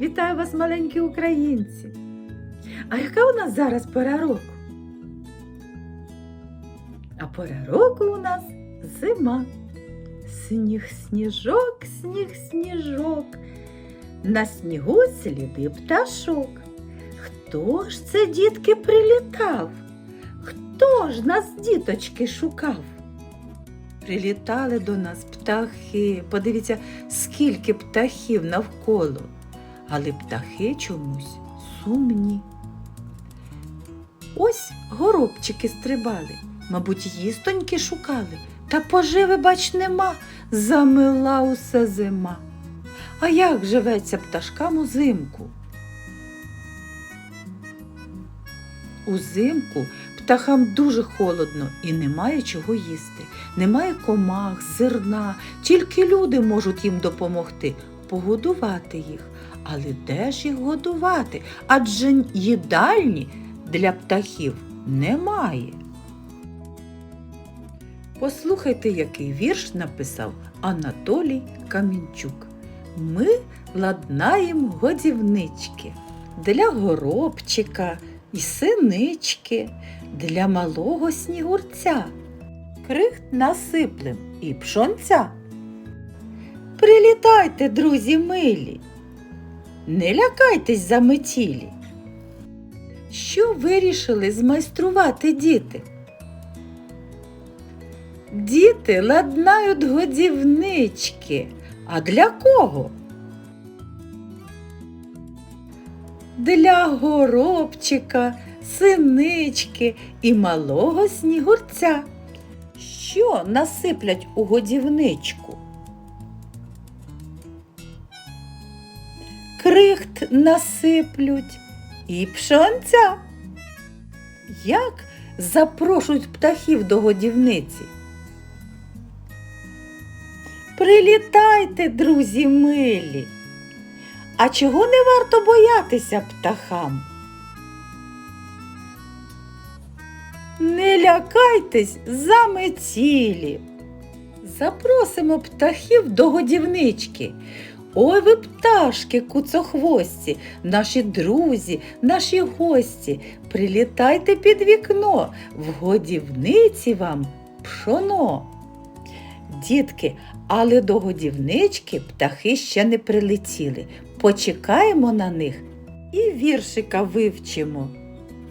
Вітаю вас, маленькі українці! А яка у нас зараз пора року? А пора року у нас зима. Сніг, сніжок, сніг, сніжок. На снігу сліди пташок. Хто ж це, дітки, прилітав? Хто ж нас, діточки, шукав? Прилітали до нас птахи. Подивіться, скільки птахів навколо. Але птахи чомусь сумні. Ось горобчики стрибали, мабуть, їстоньки шукали, та поживи, бач, нема, замила усе зима. А як живеться пташкам узимку? Узимку птахам дуже холодно і немає чого їсти. Немає комах, зерна, тільки люди можуть їм допомогти, погодувати їх. Але де ж їх годувати? Адже їдальні для птахів немає. Послухайте, який вірш написав Анатолій Камінчук. Ми ладнаєм годівнички для горобчика і синички, для малого снігурця. Крихт насиплем і пшонця. Прилітайте, друзі милі, не лякайтесь за метілі. Що вирішили змайструвати діти? Діти ладнають годівнички. А для кого? Для горобчика, синички і малого снігурця. Що насиплять у годівничку? Крихт насиплють і пшонця. Як запрошують птахів до годівниці? Прилітайте, друзі милі. А чого не варто боятися птахам? Не лякайтесь за метілі. Запросимо птахів до годівнички. Ой ви пташки куцохвості, наші друзі, наші гості, прилітайте під вікно, в годівниці вам пшоно. Дітки, але до годівнички птахи ще не прилетіли. Почекаємо на них і віршика вивчимо.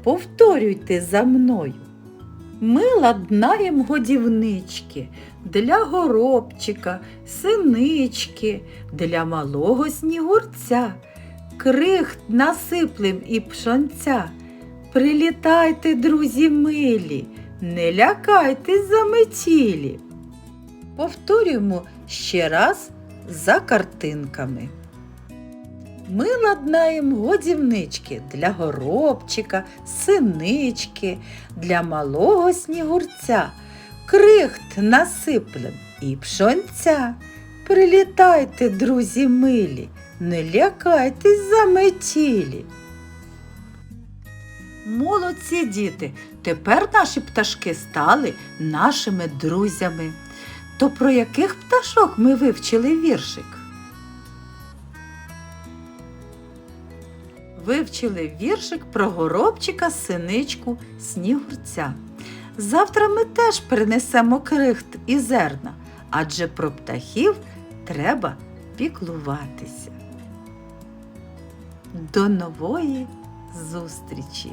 Повторюйте за мною. Ми ладнаєм годівнички для горобчика, синички, для малого снігурця, крихт насиплем і пшонця. Прилітайте, друзі милі, не лякайтесь за метілі. Повторюємо ще раз за картинками. Ми ладнаєм годівнички для горобчика, синички, для малого снігурця, крихт насиплем і пшонця. Прилітайте, друзі милі, не лякайтесь за метілі. Молодці діти, тепер наші пташки стали нашими друзями. То про яких пташок ми вивчили віршик? Вивчили віршик про горобчика, синичку, снігурця. Завтра ми теж принесемо крихт і зерна, адже про птахів треба піклуватися. До нової зустрічі!